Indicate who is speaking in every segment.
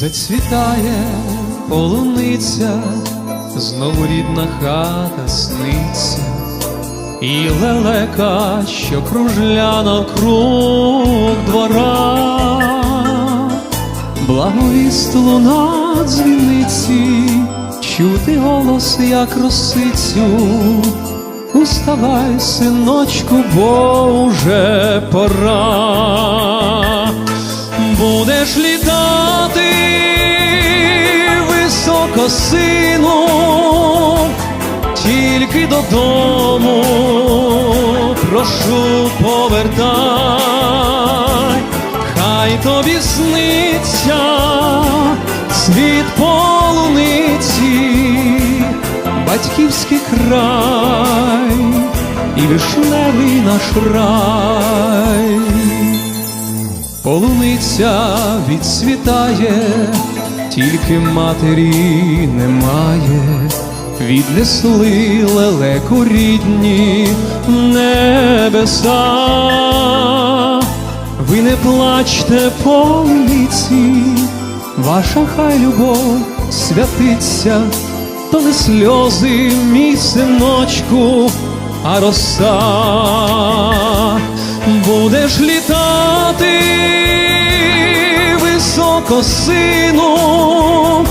Speaker 1: Зацвітає полуниця, знову рідна хата сниться, і лелека, що кружля навкруг двора, благовіст луна дзвіниці, чути голос, як росицю. Уставай, синочку, бо уже пора. Будеш літати високо, сину, тільки додому, прошу повертай, хай тобі сниться світ полуниці, батьківський край і вишневий наш рай. Полуниця відцвітає, тільки матері немає, віднесли лелеку рідні небеса. Ви не плачте полуниці, ваша хай любов святиться, то не сльози, мій синочку, а роса будеш літати високо, сину,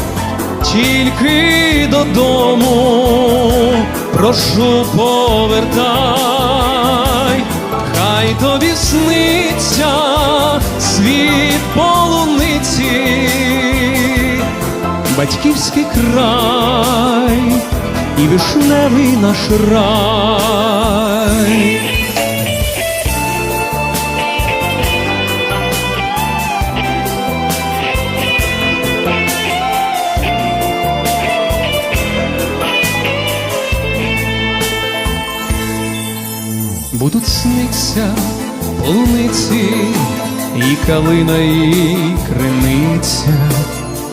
Speaker 1: тільки додому, прошу повертай, хай тобі сниться світ полуниці, батьківський край і вишневий наш рай. Будуть сниться полуниці, і калина, і криниця,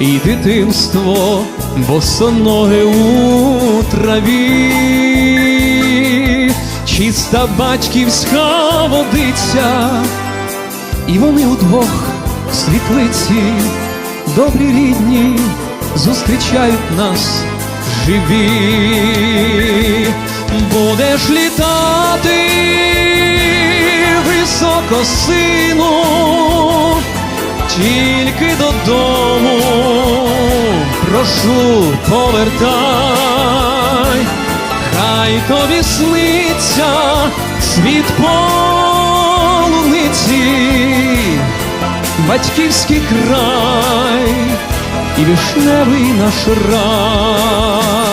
Speaker 1: і дитинство босоноге у траві, чиста батьківська водиця, і вони удвох в світлиці, добрі рідні, зустрічають нас живі. Будеш літати високо, сину, тільки додому, прошу повертай, хай тобі сниться світ полуниці, батьківський край і вишневий наш рай.